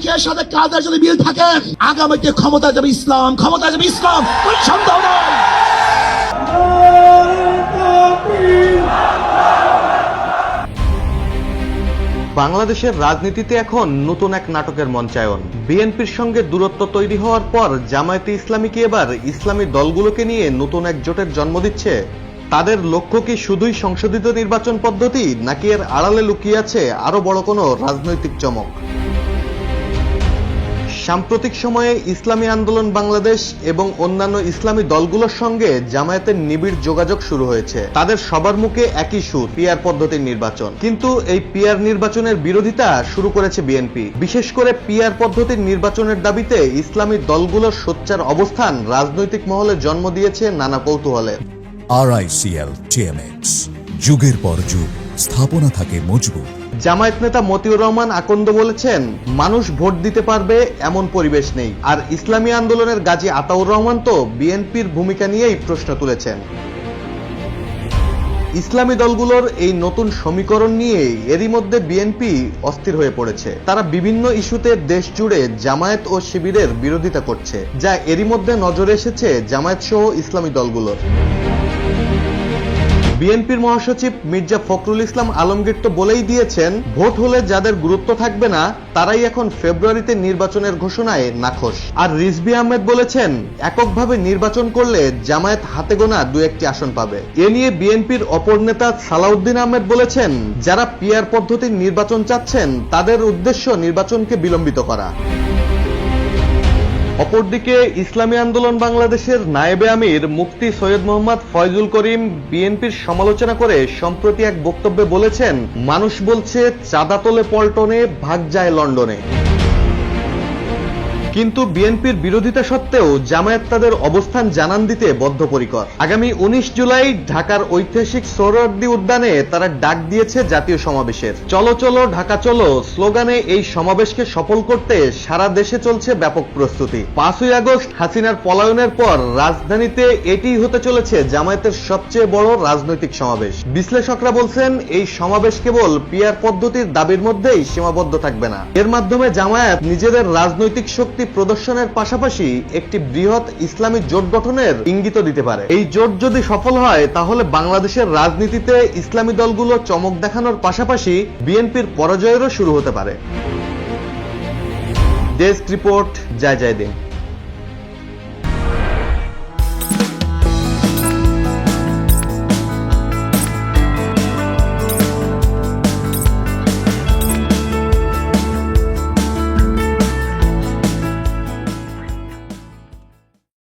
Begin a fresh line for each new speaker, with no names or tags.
মুখের সাথে কাজের যদি মিল থাকে? আগামীতে ক্ষমতা যাবে ইসলাম ক্ষমতা যাবে ইসলাম।
বাংলাদেশের রাজনীতিতে এখন নতুন এক নাটকের মঞ্চায়ন। বিএনপির সঙ্গে দূরত্ব তৈরি হওয়ার পর জামায়াতে ইসলামীকে এবার ইসলামী দলগুলোকে নিয়ে নতুন এক জোটের জন্ম দিচ্ছে। তাদের লক্ষ্য কি শুধুই সংশোধিত নির্বাচন পদ্ধতি, নাকি এর আড়ালে লুকিয়ে আছে আরও বড় কোনো রাজনৈতিক চমক? সাম্প্রতিক সময়ে ইসলামী আন্দোলন বাংলাদেশ এবং অন্যান্য ইসলামী দলগুলোর সঙ্গে জামায়াতের নিবিড় যোগাযোগ শুরু হয়েছে। তাদের সবার মুখে একই সুর, পিয়ার পদ্ধতির নির্বাচন। কিন্তু এই পিয়ার নির্বাচনের বিরোধিতা শুরু করেছে বিএনপি। বিশেষ করে পিয়ার পদ্ধতির নির্বাচনের দাবিতে ইসলামী দলগুলোর সোচ্চার অবস্থান রাজনৈতিক মহলে জন্ম দিয়েছে নানা কৌতূহলে।
আরআইসিএল টিএমএক্স যুগের পর যুগ। স্থাপনা থাকে মজবুত।
জামায়াত নেতা মতিউর রহমান আকন্দ বলেছেন, মানুষ ভোট দিতে পারবে এমন পরিবেশ নেই। আর ইসলামী আন্দোলনের গাজী আতাউর রহমান তো বিএনপির ভূমিকা নিয়েই প্রশ্ন তুলেছেন। ইসলামী দলগুলোর এই নতুন সমীকরণ নিয়ে এরই মধ্যে বিএনপি অস্থির হয়ে পড়েছে। তারা বিভিন্ন ইস্যুতে দেশ জুড়ে জামায়াত ও শিবিরের বিরোধিতা করছে, যা এরই মধ্যে নজরে এসেছে জামায়াত সহ ইসলামী দলগুলোর। বিএনপির মহাসচিব মির্জা ফখরুল ইসলাম আলমগীর তো বলেই দিয়েছেন, ভোট হলে যাদের গুরুত্ব থাকবে না, তারাই এখন ফেব্রুয়ারিতে নির্বাচনের ঘোষণায় নাখোশ। আর রিজভি আহমেদ বলেছেন, এককভাবে নির্বাচন করলে জামায়াত হাতে গোনা দু একটি আসন পাবে। এ নিয়ে বিএনপির অপর নেতা সালাউদ্দিন আহমেদ বলেছেন, যারা পিয়ার পদ্ধতির নির্বাচন চাচ্ছেন, তাদের উদ্দেশ্য নির্বাচনকে বিলম্বিত করা। অপরদিকে ইসলামী আন্দোলন বাংলাদেশের নায়েবে আমির মুক্তি সৈয়দ মোহাম্মদ ফয়জুল করিম বিএনপির সমালোচনা করে সম্প্রতি এক বক্তব্যে বলেছেন, মানুষ বলছে চাঁদা তোলে পল্টনে, ভাগ যায় লন্ডনে। কিন্তু বিএনপির বিরোধিতা সত্ত্বেও জামায়াত তাদের অবস্থান জানান দিতে বদ্ধপরিকর। আগামী উনিশ জুলাই ঢাকার ঐতিহাসিক সোহরাওয়ার্দী উদ্যানে তারা ডাক দিয়েছে জাতীয় সমাবেশের। চলো চলো, ঢাকা চলো, স্লোগানে এই সমাবেশকে সফল করতে সারা দেশে চলছে ব্যাপক প্রস্তুতি। পাঁচই আগস্ট হাসিনার পলায়নের পর রাজধানীতে এটি হতে চলেছে জামায়াতের সবচেয়ে বড় রাজনৈতিক সমাবেশ। বিশ্লেষকরা বলছেন, এই সমাবেশ কেবল পিয়ার পদ্ধতির দাবির মধ্যেই সীমাবদ্ধ থাকবে না। এর মাধ্যমে জামায়াত নিজেদের রাজনৈতিক শক্তি প্রদর্শনের পাশাপাশি একটি বৃহৎ ইসলামী জোট গঠনের ইঙ্গিত দিতে পারে। এই জোট যদি সফল হয়, তাহলে বাংলাদেশের রাজনীতিতে ইসলামী দলগুলো চমক দেখানোর পাশাপাশি বিএনপির পরাজয়েরও শুরু হতে পারে। ডেস্ক রিপোর্ট, জয় জয় দিন।